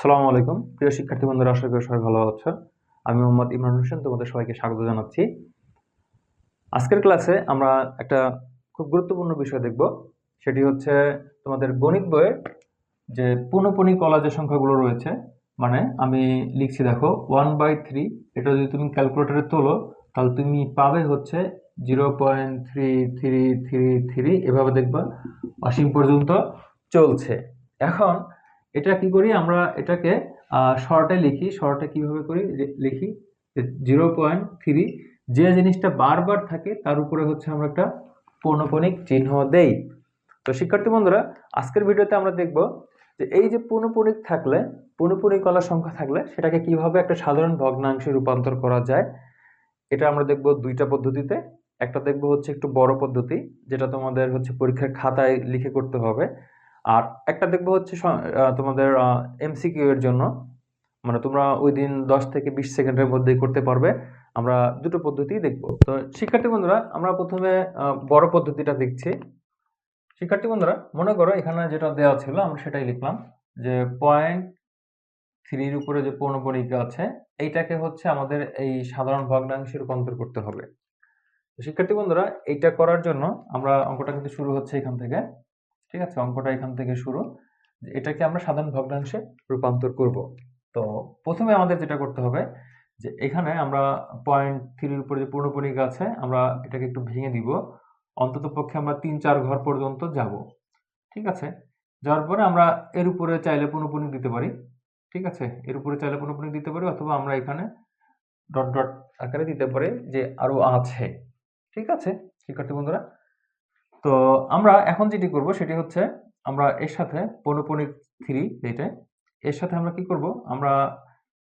সালামু আলাইকুম। প্রিয় শিক্ষার্থী বন্ধুরা, আশা করি সবাই ভালো আছো। আমি মোহাম্মদ ইমরান হোসেন, তোমাদের সবাইকে স্বাগত জানাচ্ছি। আজকের ক্লাসে আমরা একটা খুব গুরুত্বপূর্ণ বিষয় দেখব। সেটি হচ্ছে তোমাদের গণিত বইয়ের যে পুনঃপুনি কলা যে সংখ্যাগুলো রয়েছে মানে আমি লিখছি, দেখো, ওয়ান বাই থ্রি, এটা যদি তুমি ক্যালকুলেটরে তোলো, তাহলে তুমি পাবে হচ্ছে zero point three three three three, এভাবে দেখবা, অসীম পর্যন্ত চলছে। এখন এটা কি করি? আমরা এটাকে শর্টে লিখি। শর্টে কীভাবে করি? লিখি জিরো পয়েন্ট থ্রি যে জিনিসটা বারবার থাকে, তার উপরে হচ্ছে আমরা একটা পৌনপণিক চিহ্ন দেই। তো শিক্ষার্থী বন্ধুরা, আজকের ভিডিওতে আমরা দেখব যে এই যে পৌনপণিক থাকলে পৌনপণিক কলার সংখ্যা থাকলে, সেটাকে কীভাবে একটা সাধারণ ভগ্নাংশে রূপান্তর করা যায়, এটা আমরা দেখব দুইটা পদ্ধতিতে। একটা দেখব হচ্ছে একটু বড় পদ্ধতি, যেটা তোমাদের হচ্ছে পরীক্ষার খাতায় লিখে করতে হবে। আর একটা দেখব হচ্ছে তোমাদের এমসিকিউ এর জন্য। মানে তোমরা ওই দিন দশ থেকে বিশ সেকেন্ডের মধ্যেই করতে পারবে। আমরা দুটো পদ্ধতিই দেখব। তো শিক্ষার্থী বন্ধুরা, আমরা প্রথমে বড় পদ্ধতিটা দেখছি। শিক্ষার্থী বন্ধুরা, মনে করো এখানে যেটা দেওয়া ছিল, আমরা সেটাই লিখলাম। যে পয়েন্ট থ্রির উপরে যে পৌনপণিকা আছে, এইটাকে হচ্ছে আমাদের এই সাধারণ ভগ্নাংশে রূপান্তর করতে হবে। শিক্ষার্থী বন্ধুরা, এইটা করার জন্য আমরা অঙ্কটা কিন্তু শুরু হচ্ছে এখান থেকে। ঠিক আছে? অঙ্কটা এখান থেকে শুরু। এটাকে আমরা সাধারণ ভগ্নাংশে রূপান্তর করব। তো প্রথমে আমাদের যেটা করতে হবে, যে এখানে আমরা পয়েন্ট থ্রির উপরে যে পূর্ণপণিকা আছে, আমরা এটাকে একটু ভেঙে দিব। অন্তত পক্ষে আমরা তিন চার ঘর পর্যন্ত যাব। ঠিক আছে? যাওয়ার পরে আমরা এর উপরে চাইলে পূর্ণপণিক দিতে পারি। ঠিক আছে? এর উপরে চাইলে পূর্ণপণিক দিতে পারি অথবা আমরা এখানে ডট ডট আকারে দিতে পারি যে আরও আছে। ঠিক আছে? শিক্ষার্থী বন্ধুরা তো আমরা এখন যেটি করব সেটি হচ্ছে আমরা এর সাথে পৌনপণিক থ্রি যেটা এর সাথে আমরা কি করব? আমরা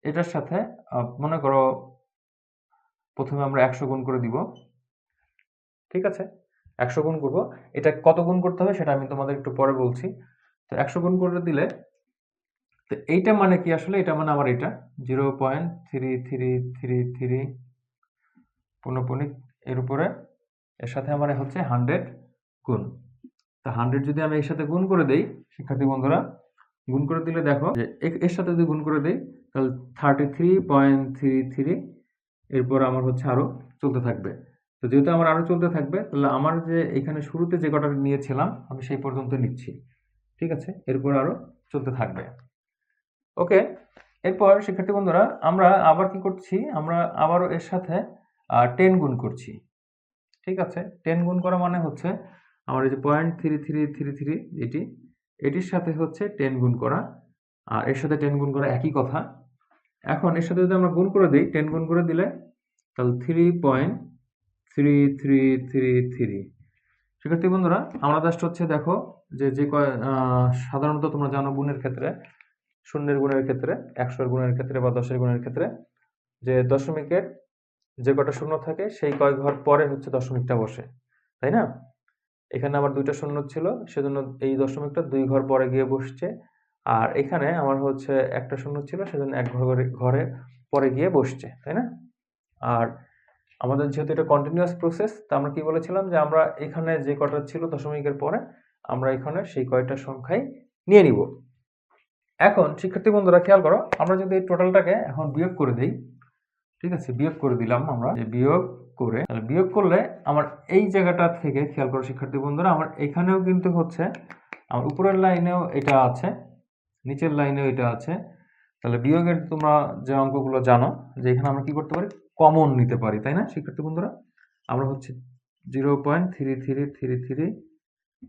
এটার সাথে মনে করো প্রথমে আমরা একশো গুণ করে দিব। ঠিক আছে? একশো গুণ করব। এটা কত গুণ করতে হবে সেটা আমি তোমাদের একটু পরে বলছি। তো একশো গুণ করে দিলে, তো এইটা মানে কি আসলে? এটা মানে আমার এটা। Zero point three three three three পৌনপণিক এর উপরে। এর সাথে আমার হচ্ছে হান্ড্রেড গুণ। তা হান্ড্রেড যদি আমি এর সাথে গুণ করে দেই, শিক্ষার্থী বন্ধুরা, গুণ করে দিলে দেখো যে এর সাথে যদি গুণ করে দেই, তাহলে thirty three point three three এরপর আমার হচ্ছে আরও চলতে থাকবে। তো যেহেতু আমার আরও চলতে থাকবে, তাহলে আমার যে এখানে শুরুতে যে কটা নিয়েছিলাম, আমি সেই পর্যন্ত নিচ্ছি। ঠিক আছে? এরপর আরও চলতে থাকবে। ওকে এরপর শিক্ষার্থী বন্ধুরা, আমরা আবার কি করছি? আমরা আবারও এর সাথে টেন গুণ করছি। ঠিক আছে? টেন গুণ করা মানে হচ্ছে আমার এই যে point three three three three এটি, এটির সাথে হচ্ছে টেন গুণ করা, আর এর সাথে টেন গুণ করা একই কথা। এখন এর সাথে যদি আমরা গুণ করে দিই টেন গুণ করে দিলে তাহলে three point three three three three শিক্ষার্থী বন্ধুরা, আমরা জাস্ট হচ্ছে দেখো যে যে কয় সাধারণত তোমরা জানো গুণের ক্ষেত্রে, শূন্যের গুণের ক্ষেত্রে, একশোর গুণের ক্ষেত্রে বা দশের গুণের ক্ষেত্রে, যে দশমিকের যে কটা শূন্য থাকে, সেই কয় ঘর পরে হচ্ছে দশমিকটা বসে, তাই না? এখানে আমার দুইটা শূন্য ছিল, সেজন্য এই দশমিকটা দুই ঘর পরে গিয়ে বসছে। আর এখানে আমার হচ্ছে একটা শূন্য ছিল, সেজন্য এক ঘর ঘরে ঘরে পরে গিয়ে বসছে, তাই না? আর আমাদের যেহেতু এটা কন্টিনিউয়াস প্রসেস তা আমরা কি বলেছিলাম যে আমরা এখানে যে কটা ছিল দশমিকের পরে, আমরা এখানে সেই কয়টা সংখ্যাই নিয়ে নিব। এখন, শিক্ষার্থী বন্ধুরা, খেয়াল করো, আমরা যদি এই টোটালটাকে এখন বিয়োগ করে দিই ঠিক আছে, বিয়োগ করে দিলাম আমরা। যে বিয়োগ করে, তাহলে বিয়োগ করলে আমার এই জায়গাটা থেকে, খেয়াল করো শিক্ষার্থী বন্ধুরা, আমার এখানেও কিন্তু হচ্ছে, আমার উপরের লাইনেও এটা আছে, নিচের লাইনেও এটা আছে। তাহলে বিয়োগের তোমরা যে অঙ্কগুলো জানো, যে এখানে আমরা কি করতে পারি? কমন নিতে পারি, তাই না শিক্ষার্থী বন্ধুরা? আমরা হচ্ছে zero point three three three three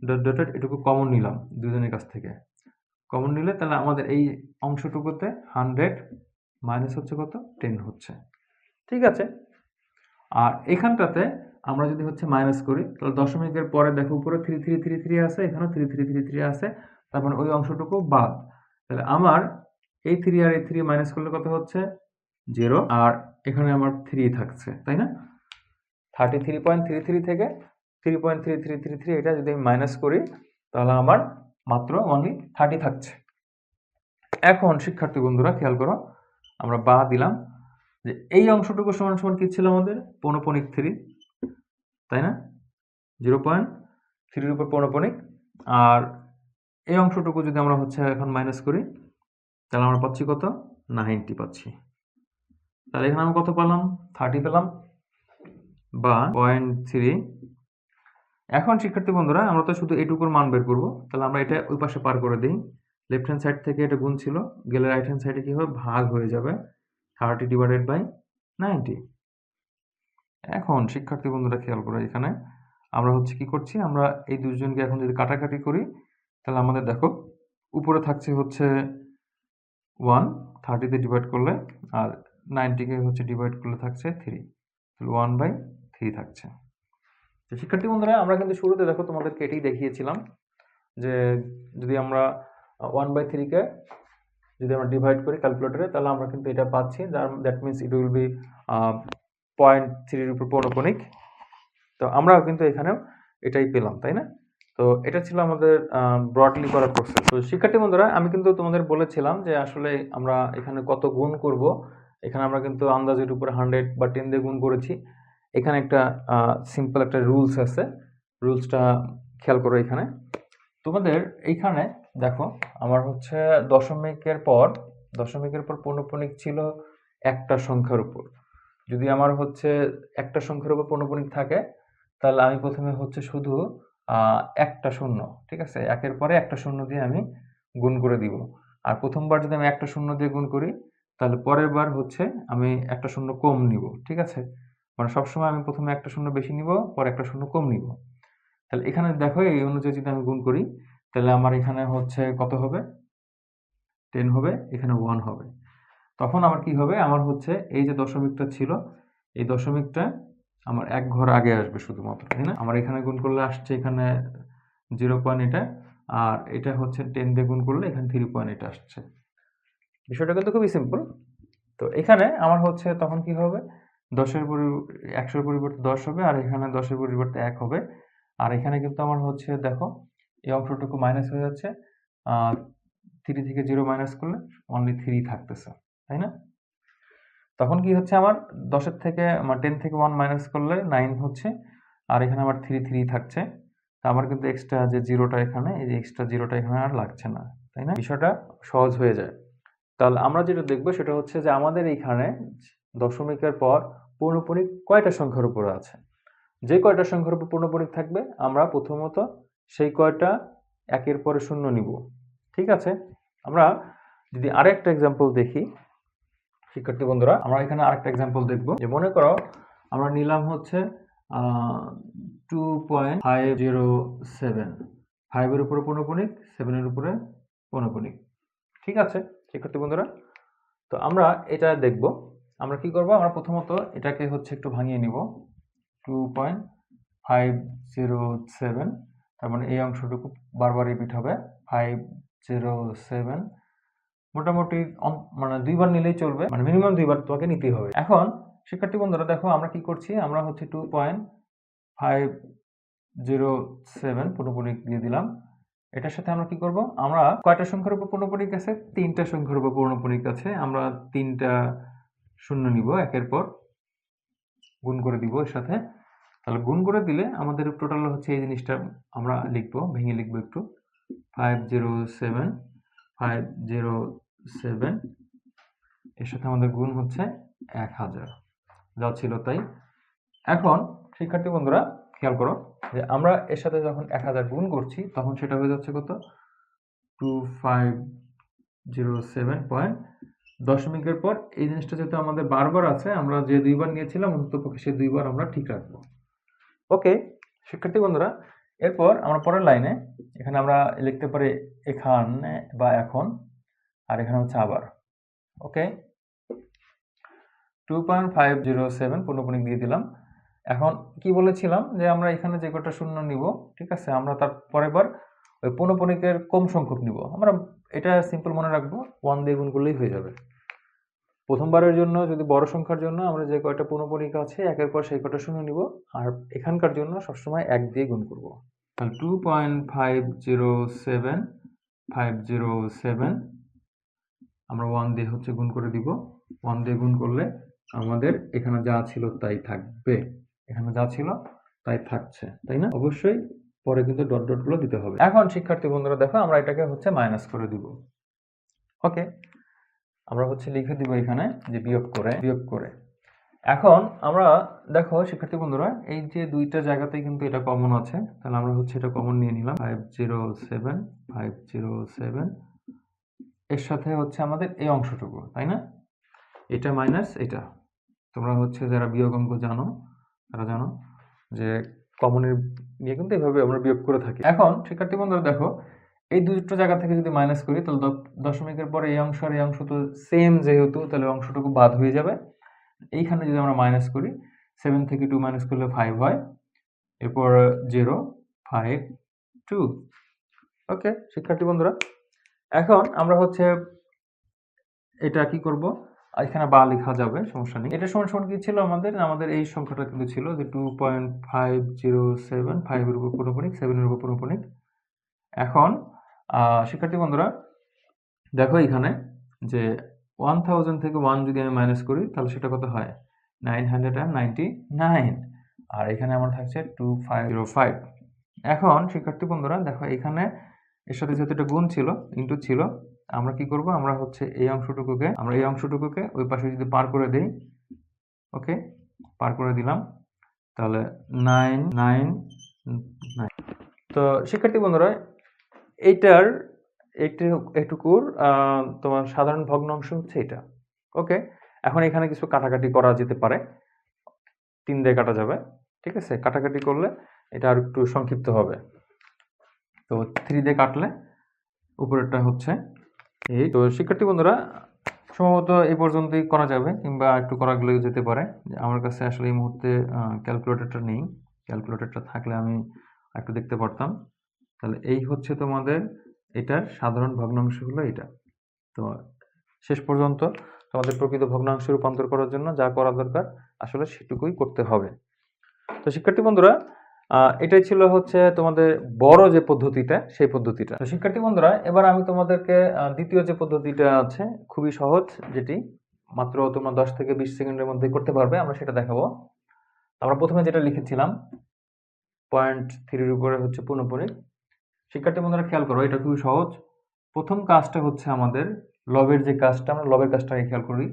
dot dot dot এটুকু কমন নিলাম দুজনের কাছ থেকে। কমন নিলে তাহলে আমাদের এই অংশটুকুতে হান্ড্রেড মাইনাস হচ্ছে কত? টেন হচ্ছে। ঠিক আছে? আর এখানটাতে আমরা যদি হচ্ছে মাইনাস করি, তাহলে দশমিকের পরে দেখো উপরে থ্রি থ্রি থ্রি থ্রি আছে, এখানেও থ্রি থ্রি থ্রি থ্রি আছে, তার মানে ওই অংশটুকু বাদ। তাহলে আমার এই থ্রি আর এই থ্রি মাইনাস করলে কত হচ্ছে? জিরো আর এখানে আমার থ্রি থাকছে, তাই না? Thirty three point three three থেকে three point three three three three এটা যদি আমি মাইনাস করি, তাহলে আমার মাত্র অনলি থার্টি থাকছে। এখন শিক্ষার্থী বন্ধুরা, খেয়াল করো, আমরা বা দিলাম। যে এই অংশটুকু সমান সমান কি ছিল আমাদের? পৌনপণিক থ্রি, তাই না? জিরো পয়েন্ট থ্রির উপর পৌনপণিক আর এই অংশটুকু যদি আমরা হচ্ছে এখন মাইনাস করি, তাহলে আমরা পাচ্ছি কত? নাইনটি পাচ্ছি। তাহলে এখানে আমরা কত পেলাম? থার্টি পেলাম। বা পয়েন্ট থ্রি। এখন শিক্ষার্থী বন্ধুরা, আমরা তো শুধু এইটুকুর মান বের করব। তাহলে আমরা এটা ওই পাশে পার করে দিই। লেফট হ্যান্ড সাইড থেকে এটা গুণ ছিল। গেলে রাইট হ্যান্ড সাইডে কি হবে? ভাগ হয়ে যাবে। থার্টি ডিভাইডেড বাই নাইনটি এখন, শিক্ষার্থী বন্ধুরা খেয়াল করো এখানে। আমরা হচ্ছে কি করছি, আমরা এই দুজনকে এখন যদি কাটাকাটি করি, তাহলে আমাদের দেখো, উপরে থাকছে হচ্ছে ওয়ান থার্টিতে ডিভাইড করলে, আর নাইনটিকে হচ্ছে ডিভাইড করলে থাকছে থ্রি তাহলে ওয়ান বাই থ্রি থাকছে। তো শিক্ষার্থী বন্ধুরা, আমরা কিন্তু শুরুতে দেখো তোমাদেরকে এটাই দেখিয়েছিলাম যে যদি আমরা ওয়ান বাই থ্রিকে যদি আমরা ডিভাইড করি ক্যালকুলেটরে তাহলে আমরা কিন্তু এটা পাচ্ছি। That means it will be point থ্রির উপর পৌনকণিক। তো আমরাও কিন্তু এখানেও এটাই পেলাম, তাই না? তো এটা ছিল আমাদের ব্রডলি করার প্রসেস তো শিক্ষার্থী বন্ধুরা, আমি কিন্তু তোমাদের বলেছিলাম যে আসলে আমরা এখানে কত গুণ করব। এখানে আমরা কিন্তু আন্দাজের উপরে হান্ড্রেড বা টেন দিয়ে গুণ করেছি। এখানে একটা সিম্পল একটা রুলস আছে। রুলসটা খেয়াল করো এখানে। তোমাদের এইখানে দেখো, আমার হচ্ছে দশমিকের পর দশমিকের পর পৌনপুণিক ছিল একটা সংখ্যার উপর। যদি আমার হচ্ছে একটা সংখ্যার উপর পৌনপুণিক থাকে, তাহলে আমি প্রথমে হচ্ছে শুধু একটা শূন্য, ঠিক আছে? একের পরে একটা শূন্য দিয়ে আমি গুণ করে দিব। আর প্রথমবার যদি আমি একটা শূন্য দিয়ে গুণ করি, তাহলে পরের বার হচ্ছে আমি একটা শূন্য কম নিব, ঠিক আছে? মানে সবসময় আমি প্রথমে একটা শূন্য বেশি নিব, পরে একটা শূন্য কম নিব। তাহলে এখানে দেখো, এই অনুযায়ী যদি আমি গুণ করি তাহলে আমার এখানে হচ্ছে কত হবে? টেন হবে, এখানে ওয়ান হবে। তখন আমার কি হবে? আমার হচ্ছে এই যে দশমিকটা ছিল, এই দশমিকটা আমার এক ঘর আগে আসবে শুধুমাত্র, তাই না? আমার এখানে গুণ করলে আসছে এখানে জিরো পয়েন্ট এটা, আর এটা হচ্ছে টেন দিয়ে গুণ করলে এখানে থ্রি পয়েন্ট এটা আসছে। বিষয়টা কিন্তু খুবই সিম্পল তো এখানে আমার হচ্ছে তখন কি হবে? দশের পরি, একশোর পরিবর্তে দশ হবে, আর এখানে দশের পরিবর্তে এক হবে। আর এখানে কিন্তু আমার হচ্ছে দেখো এই অংশটুকু মাইনাস হয়ে যাচ্ছে। আর থ্রি থেকে জিরো মাইনাস করলে অনলি থ্রি থাকতেছে, তাই না? তখন কি হচ্ছে আমার? দশের থেকে আমার টেন থেকে ওয়ান মাইনাস করলে নাইন হচ্ছে, আর এখানে আমার থ্রি থ্রি থাকছে। তা আমার কিন্তু এক্সট্রা যে জিরোটা এখানে, এই যে এক্সট্রা জিরোটা এখানে আর লাগছে না, তাই না? বিষয়টা সহজ হয়ে যায়। তাহলে আমরা যেটা দেখব সেটা হচ্ছে যে আমাদের এইখানে দশমিকের পর পৌনপুণিক কয়টা সংখ্যার উপরে আছে? যে কয়টা সংখ্যার উপর পৌনপুণিক থাকবে? আমরা প্রথমত সেই কয়টা? একের পরে শূন্য নিব। ঠিক আছে? আমরা যদি আরেকটা এক্সাম্পল দেখি, শিক্ষার্থী বন্ধুরা, আমরা এখানে আরেকটা এক্সাম্পল দেখব। যে মনে করো, আমরা নিলাম হচ্ছে two point five zero seven ফাইভের উপরে পৌনপুণিক সেভেনের উপরে পৌনপুণিক ঠিক আছে, শিক্ষার্থী বন্ধুরা? তো আমরা এটা দেখব। আমরা কি করব? আমরা প্রথমত এটাকে হচ্ছে একটু ভাঙিয়ে নিব। Two point five zero seven তার মানে এই অংশটুকু বারবার রিপিট হবে। ফাইভ জিরো সেভেন মোটামুটি মানে দুইবার নিলেই চলবে। মানে মিনিমাম দুইবার তোমাকে নিতেই হবে। এখন শিক্ষার্থী বন্ধুরা, দেখো আমরা কি করছি? আমরা হচ্ছে two point five zero seven পুরোপুরি দিয়ে দিলাম। এটার সাথে আমরা কি করব? আমরা কয়টা সংখ্যার উপর পূর্ণপরিক আছে তিনটা সংখ্যার উপর পূর্ণপরিক আছে আমরা তিনটা শূন্য নিব, একের পর গুণ করে দিব এর সাথে। তাহলে গুণ করে দিলে আমাদের টোটাল হচ্ছে এই জিনিসটা আমরা লিখব, ভেঙে লিখব একটু। Five zero seven five zero seven এর সাথে আমাদের গুণ হচ্ছে এক হাজার। যা ছিল তাই। এখন শিক্ষার্থী বন্ধুরা, খেয়াল করো যে আমরা এর সাথে যখন এক হাজার গুণ করছি, তখন সেটা হয়ে যাচ্ছে কত? Two five zero seven point দশমিকের পর এই জিনিসটা যেহেতু আমাদের বারবার আছে, আমরা যে দুইবার নিয়েছিলাম, অন্ততপক্ষে সে দুইবার আমরা ঠিক রাখব। ওকে শিক্ষার্থী বন্ধুরা, এরপর আমরা পরের লাইনে, এখানে আমরা লিখতে পারি এখানে বা এখন, আর এখানে হচ্ছে আবার। Okay two point five zero seven পূর্ণপণিক দিয়ে দিলাম। এখন কি বলেছিলাম? যে আমরা এখানে যে কটা শূন্য নিব, ঠিক আছে, আমরা তার পরের বার ওই পূর্ণপণিকের কম সংখ্যক নিব। আমরা এটা সিম্পল মনে রাখব ওয়ান দিয়ে গুণ করলেই হয়ে যাবে। প্রথমবারের জন্য, যদি বড় সংখ্যার জন্য আমরা যে কয়টা পূর্ণপণিক আছে, একের পর সেই কটা শূন্য নিব। আর এখানকার জন্য সবসময় এক দিয়ে গুণ করব। তাহলে two point five zero seven five zero seven আমরা ওয়ান দিয়ে হচ্ছে গুণ করে দিব। ওয়ান দিয়ে গুণ করলে আমাদের এখানে যা ছিল তাই থাকবে। এখানে যা ছিল তাই থাকছে, তাই না? অবশ্যই পরে কিন্তু ডট ডটগুলো দিতে হবে। এখন শিক্ষার্থী বন্ধুরা দেখো, আমরা এটাকে হচ্ছে মাইনাস করে দিব। ওকে আমরা হচ্ছে লিখে দিব এখানে যে বিয়োগ করে বিয়োগ করে। এখন আমরা দেখো, শিক্ষার্থী বন্ধুরা, এই যে দুইটা জায়গাতেই কিন্তু এটা কমন আছে। তাহলে আমরা হচ্ছে এটা কমন নিয়ে নিলাম। Five zero seven five zero seven এর সাথে হচ্ছে আমাদের এই অংশটুকু, তাই না? এটা মাইনাস এটা। তোমরা হচ্ছে যারা বিয়োগ অঙ্ক জানো, তারা জানো যে কমনের নিয়ে কিন্তু এইভাবে আমরা বিয়োগ করে থাকি। এখন শিক্ষার্থী বন্ধুরা দেখো এই দুটো জায়গা থেকে যদি মাইনাস করি, তাহলে দশমিকের পরে এই অংশ আর এই অংশ তো সেম যেহেতু, তাহলে অংশটুকু বাদ হয়ে যাবে। এইখানে যদি আমরা মাইনাস করি সেভেন থেকে টু মাইনাস করলে ফাইভ হয়। এরপর জিরো ফাইভ টু ওকে শিক্ষার্থী বন্ধুরা, এখন আমরা হচ্ছে এটা কি করব? এখানে বা লেখা যাবে, সমস্যা নেই। এটা সমান সমান কি ছিল আমাদের? আমাদের এই সংখ্যাটা কিন্তু ছিল যে two point five zero seven ফাইভের উপর পুরোপনিক সেভেনের উপর পুরোপনিক এখন শিক্ষার্থী বন্ধুরা, দেখো এখানে যে ওয়ান থাউজেন্ড থেকে ওয়ান যদি আমি মাইনাস করি, তাহলে সেটা কত হয়? Nine hundred and ninety nine আর এখানে আমার থাকছে টু ফাইভ জিরো ফাইভ এখন শিক্ষার্থী বন্ধুরা, দেখো এখানে এর সাথে যেহেতু একটা গুণ ছিল ইন্টু ছিল, আমরা কি করব? আমরা হচ্ছে এই অংশটুকুকে, আমরা এই অংশটুকুকে ওই পাশে যদি পার করে দেই ওকে পার করে দিলাম। তাহলে নাইন নাইন নাইন তো শিক্ষার্থী বন্ধুরা এইটার একটি এটুকুর তোমার সাধারণ ভগ্নাংশ হচ্ছে এটা ওকে? এখন এখানে কিছু কাটাকাটি করা যেতে পারে। তিন দিয়ে কাটা যাবে। ঠিক আছে? কাটাকাটি করলে এটা আর একটু সংক্ষিপ্ত হবে। তো থ্রি দিয়ে কাটলে উপরেরটা হচ্ছে এই। তো শিক্ষার্থী বন্ধুরা, সম্ভবত এই পর্যন্তই করা যাবে কিংবা একটু করা গেলেও যেতে পারে। আমার কাছে আসলে এই মুহূর্তে ক্যালকুলেটরটা নেই। ক্যালকুলেটরটা থাকলে আমি একটু দেখতে পারতাম। তাহলে এই হচ্ছে তোমাদের এটার সাধারণ ভগ্নাংশ হলো এটা তো শেষ পর্যন্ত তোমাদের প্রকৃত ভগ্নাংশে রূপান্তর করার জন্য যা করা দরকার আসলে সেটুকুই করতে হবে। তো শিক্ষার্থী বন্ধুরা এটাই ছিল হচ্ছে তোমাদের বড় যে পদ্ধতিটা, সেই পদ্ধতিটা। তো শিক্ষার্থী বন্ধুরা, এবার আমি তোমাদেরকে দ্বিতীয় যে পদ্ধতিটা আছে, খুবই সহজ, যেটি মাত্র তোমরা দশ থেকে বিশ সেকেন্ডের মধ্যে করতে পারবে, আমরা সেটা দেখাবো। আমরা প্রথমে যেটা লিখেছিলাম পয়েন্ট থ্রির উপরে হচ্ছে পুনঃপুনিক শিক্ষার্থী বন্ধুরা, খেয়াল করো, এটা খুবই সহজ। প্রথম কাজটা হচ্ছে আমাদের লবের যে কাজটা, আমরা লবের কাজটাকে খেয়াল করি।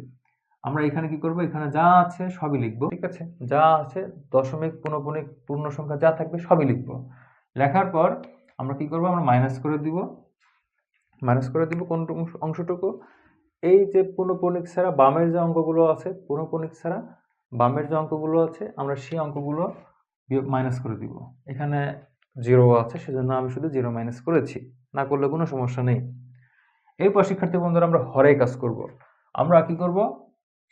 আমরা এখানে কি করব? এখানে যা আছে সবই লিখব। ঠিক আছে? যা আছে দশমিক পুনঃপুনিক পূর্ণ সংখ্যা যা থাকবে সবই লিখব। লেখার পর আমরা কি করব? আমরা মাইনাস করে দিব। মাইনাস করে দিব কোন অংশটুকু। এই যে পুনঃপুনিক ছাড়া বামের যে অঙ্কগুলো আছে পুনঃপুনিক ছাড়া বামের যে অঙ্কগুলো আছে, আমরা সেই অঙ্কগুলো মাইনাস করে দিব। এখানে জিরো আছে, সেজন্য আমি শুধু জিরো মাইনাস করেছি। না করলে কোনো সমস্যা নেই। এরপর শিক্ষার্থী বন্ধুরা, আমরা হরে কাজ করব। আমরা কি করব?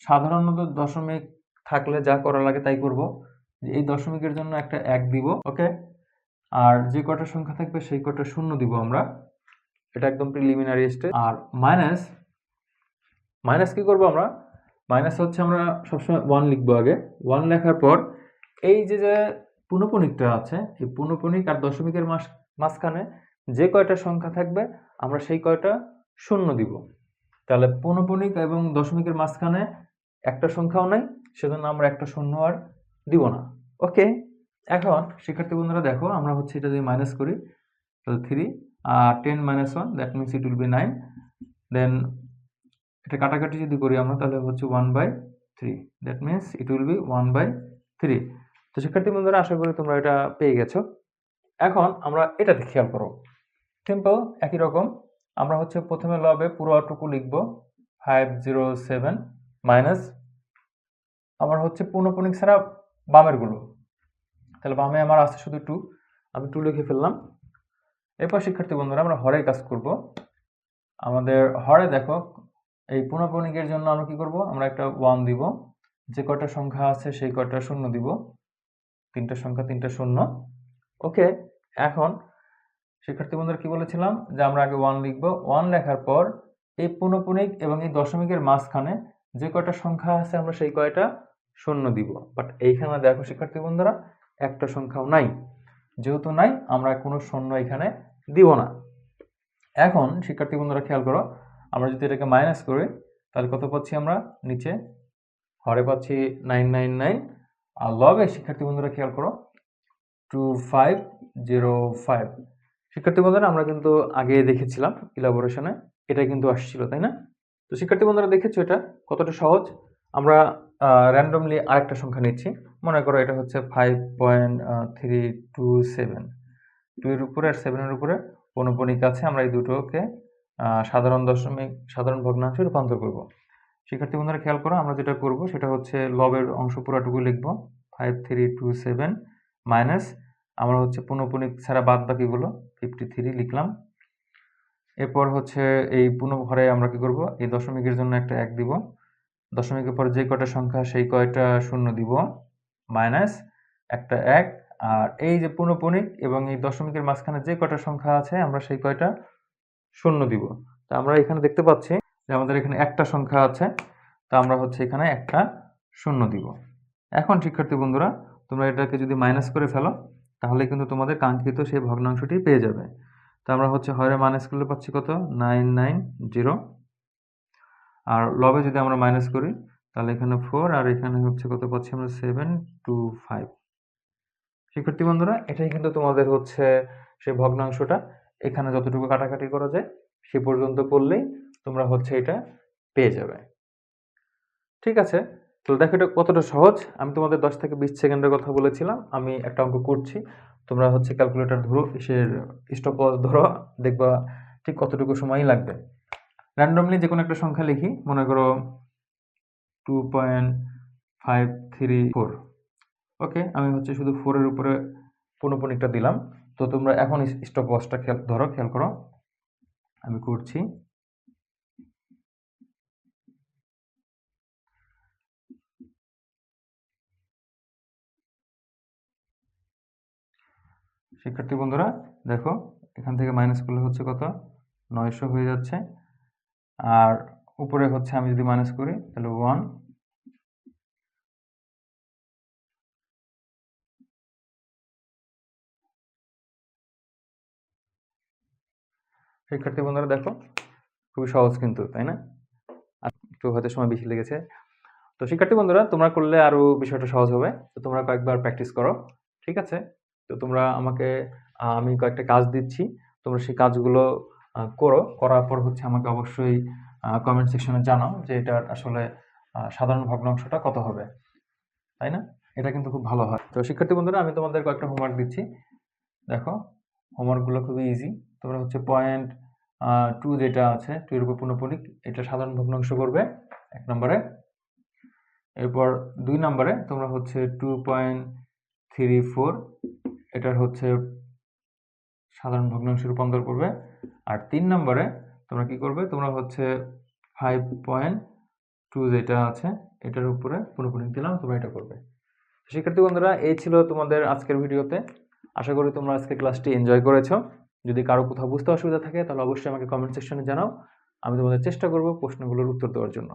সাধারণত দশমিক থাকলে যা করা লাগে তাই করব। এই দশমিকের জন্য একটা এক দিব ওকে আর যে কটা সংখ্যা থাকবে, সেই কটা শূন্য দিব আমরা। এটা একদম প্রিলিমিনারি স্টেজ আর মাইনাস মাইনাস কি করব আমরা? মাইনাস হচ্ছে আমরা সবসময় ওয়ান লিখব আগে। ওয়ান লেখার পর এই যে যে পুনঃপুনিকটা আছে। এই পুনঃপুনিক আর দশমিকের মাস, মাঝখানে যে কয়টা সংখ্যা থাকবে, আমরা সেই কয়টা শূন্য দিব। তাহলে পুনঃপুনিক এবং দশমিকের মাঝখানে একটা সংখ্যাও নাই, সেজন্য আমরা একটা শূন্য আর দিব না। ওকে? এখন, শিক্ষার্থী বন্ধুরা দেখো, আমরা হচ্ছে এটা যদি মাইনাস করি, তাহলে three R ten minus one that means it will be nine then এটা কাটাকাটি যদি করি আমরা, তাহলে হচ্ছে one by three that means it will be one by three তো শিক্ষার্থী বন্ধুরা, আশা করি তোমরা এটা পেয়ে গেছো। এখন আমরা এটাতে খেয়াল করো সিম্পল একই রকম। আমরা হচ্ছে প্রথমে লবে পুরোটুকু লিখব ফাইভ জিরো সেভেন মাইনাস আমার হচ্ছে পূর্ণপণিক ছাড়া বামেরগুলো তাহলে বামে আমার আছে শুধু টু আমি টু লিখে ফেললাম। এরপর শিক্ষার্থী বন্ধুরা, আমরা হরে কাজ করব। আমাদের হরে দেখো, এই পুনঃপণিকের জন্য আমরা কি করব? আমরা একটা ওয়ান দিব। যে কয়টা সংখ্যা আছে, সেই কটা শূন্য দিব। তিনটা সংখ্যা, তিনটা শূন্য। ওকে এখন শিক্ষার্থী বন্ধুরা কি বলেছিলাম? যে আমরা আগে ওয়ান লিখব। ওয়ান লেখার পর এই পুনঃপুনিক এবং এই দশমিকের মাঝখানে যে কয়টা সংখ্যা আছে আমরা সেই কয়টা শূন্য দিব। বাট এইখানে দেখো শিক্ষার্থী বন্ধুরা, একটা সংখ্যাও নাই। যেহেতু নাই, আমরা কোনো শূন্য এখানে দিব না। এখন শিক্ষার্থী বন্ধুরা খেয়াল করো, আমরা যদি এটাকে মাইনাস করি, তাহলে কত পাচ্ছি আমরা? নিচে, হরে পাচ্ছি নাইন নাইন নাইন লবে শিক্ষার্থী বন্ধুরা খেয়াল করো টু ফাইভ জিরো ফাইভ শিক্ষার্থী বন্ধুরা, আমরা কিন্তু আগে দেখেছিলাম ইলাবোরেশনে এটা কিন্তু আসছিল, তাই না? তো শিক্ষার্থী বন্ধুরা দেখেছ এটা? কতটা সহজ? আমরা র্যান্ডমলি আরেকটা সংখ্যা নিচ্ছি। মনে করো এটা হচ্ছে five point three two seven two এর উপরে আর সেভেনের উপরে পৌনপণিক আছে, আমরা এই দুটোকে সাধারণ দশমিক, সাধারণ ভগ্নাংশে রূপান্তর করব। শিক্ষার্থী বন্ধুরা, খেয়াল করো, আমরা যেটা করব সেটা হচ্ছে লবের অংশ পুরাটুকু লিখব five three two seven minus আমরা হচ্ছে পুনঃপুনিক ছাড়া বাদ বাকিগুলো ফিফটি থ্রি লিখলাম। এরপর হচ্ছে এই পুনঃ ঘরে আমরা কি করব? এই দশমিকের জন্য একটা এক দিব। দশমিকের পর যে কয়টা সংখ্যা, সেই কয়টা শূন্য দিব মাইনাস একটা এক। আর এই যে পুনঃপুনিক এবং এই দশমিকের মাঝখানে যে কয়টা সংখ্যা আছে, আমরা সেই কয়টা শূন্য দিব। তা আমরা এখানে দেখতে পাচ্ছি যে আমাদের এখানে একটা সংখ্যা আছে, তা আমরা হচ্ছে এখানে একটা শূন্য দিব। এখন শিক্ষার্থী বন্ধুরা, তোমরা এটাকে যদি মাইনাস করে ফেলো, তাহলে কিন্তু তোমাদের কাঙ্ক্ষিত সেই ভগ্নাংশটি পেয়ে যাবে। তো আমরা হচ্ছে হরে মাইনাস করলে পাচ্ছি কত? নাইন নাইন জিরো আর লবে যদি আমরা মাইনাস করি, তাহলে এখানে ফোর আর এখানে হচ্ছে কত পাচ্ছি আমরা? সেভেন টু ফাইভ শিক্ষার্থী বন্ধুরা, এটাই কিন্তু তোমাদের হচ্ছে সেই ভগ্নাংশটা। এখানে যতটুকু কাটাকাটি করা যায়, সে পর্যন্ত করলেই তোমরা হচ্ছে এটা পেয়ে যাবে। ঠিক আছে? তো দেখো এটা কতটা সহজ। আমি তোমাদের দশ থেকে বিশ সেকেন্ডের কথা বলেছিলাম। আমি একটা অঙ্ক করছি। তোমরা হচ্ছে ক্যালকুলেটর ধরো এসের স্টপ ধরো, দেখবা ঠিক কতটুকু সময়ই লাগবে। র্যান্ডমলি যে কোনো একটা সংখ্যা লিখি। মনে করো two point five three four okay? আমি হচ্ছে শুধু ফোরের উপরে পনেরোপনিকটা দিলাম। তো তোমরা এখন স্টপ ওয়াচটা খেয়াল, ধরো, খেয়াল করো। আমি করছি। শিক্ষার্থী বন্ধুরা, দেখো, এখান থেকে মাইনাস করলে হচ্ছে কত? নয়শো হয়ে যাচ্ছে। আর উপরে হচ্ছে আমি যদি মাইনাস করি, তাহলে ওয়ান শিক্ষার্থী বন্ধুরা, দেখো, খুবই সহজ কিন্তু, তাই না? একটু হয়তো সময় বেশি লেগেছে। তো শিক্ষার্থী বন্ধুরা, তোমরা করলে আরও বিষয়টা সহজ হবে। তো তোমরা কয়েকবার প্র্যাকটিস করো, ঠিক আছে? তো তোমরা আমাকে আমি কয়েকটা কাজ দিচ্ছি। তোমরা সেই কাজগুলো করো। করার পর হচ্ছে আমাকে অবশ্যই কমেন্ট সেকশনে জানাও যে এটার আসলে সাধারণ ভগ্নাংশটা কত হবে। তাই না? এটা কিন্তু খুব ভালো হয়। তো শিক্ষার্থী বন্ধুরা, আমি তোমাদের কয়েকটা হোমওয়ার্ক দিচ্ছি। দেখো হোমওয়ার্কগুলো খুবই ইজি তোমরা হচ্ছে পয়েন্ট টু যেটা আছে টু এর উপর পুনঃপুনিক এটা সাধারণ ভগ্নাংশ করবে এক নম্বরে। এরপর দুই নম্বরে তোমরা হচ্ছে টু পয়েন্ট থ্রি ফোর এটার হচ্ছে সাধারণ ভগ্নাংশে রূপান্তর করবে। আর তিন নম্বরে তোমরা কি করবে? তোমরা হচ্ছে ফাইভ পয়েন্ট টু যেটা আছে, এটার উপরে পুনঃপুনিক দিলাম, তোমরা এটা করবে। শিক্ষার্থী বন্ধুরা, এই ছিল তোমাদের আজকের ভিডিওতে। আশা করি তোমরা আজকে ক্লাসটি এনজয় করেছ। যদি কারও কোথাও বুঝতে অসুবিধা থাকে, তাহলে অবশ্যই আমাকে কমেন্ট সেকশনে জানাও। আমি তোমাদের চেষ্টা করব প্রশ্নগুলোর উত্তর দেওয়ার জন্য।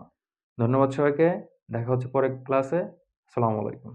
ধন্যবাদ সবাইকে। দেখা হচ্ছে পরের ক্লাসে আসসালামু আলাইকুম।